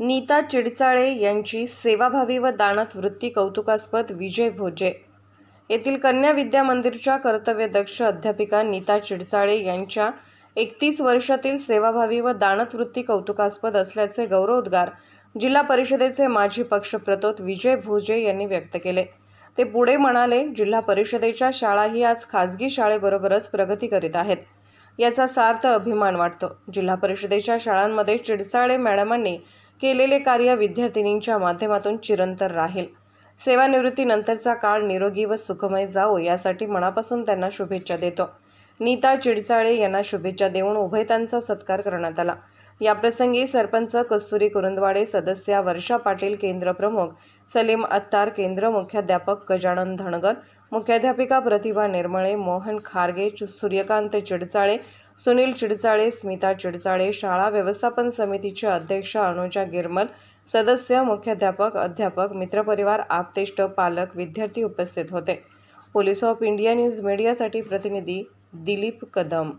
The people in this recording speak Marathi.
नीता चिडचाळे यांची सेवाभावी व दानत वृत्ती कौतुकास्पद विजय भोजे. येथील कन्या विद्या मंदिरच्या कर्तव्यदक्ष अध्यापिका नीता चिडचाळे यांच्या एकतीस वर्षातील सेवाभावी व दानत वृत्ती कौतुकास्पद असल्याचे गौरवोद्गार जिल्हा परिषदेचे माजी पक्षप्रतोत विजय भोजे यांनी व्यक्त केले. ते पुढे म्हणाले जिल्हा परिषदेच्या शाळाही आज खाजगी शाळेबरोबरच प्रगती करीत आहेत. याचा सार्थ अभिमान वाटतो. जिल्हा परिषदेच्या शाळांमध्ये चिडचाळे मॅडमांनी केलेले कार्य विद्यार्थिनींच्या माध्यमातून चिरंतर राहील. सेवानिवृत्तीनंतरचा काळ निरोगी व सुखमय जावो यासाठी मनापासून त्यांना शुभेच्छा देतो. नीता चिडचाळे यांना शुभेच्छा देऊन उभयतांचा सत्कार करण्यात आला. याप्रसंगी सरपंच कस्तुरी कुरुंदवाडे सदस्या वर्षा पाटील केंद्र प्रमुख सलीम अत्तार केंद्र मुख्याध्यापक गजानन धनगर मुख्याध्यापिका प्रतिभा निर्मळे मोहन खारगे सूर्यकांत चिडचाळे सुनील चिडचाळे स्मिता चिडचाळे शाळा व्यवस्थापन समितीचे अध्यक्ष अनुजा गिरमल सदस्य मुख्याध्यापक अध्यापक मित्रपरिवार आपतेष्ट पालक विद्यार्थी उपस्थित होते. पोलीस ऑफ इंडिया न्यूज मीडियासाठी प्रतिनिधी दिलीप कदम.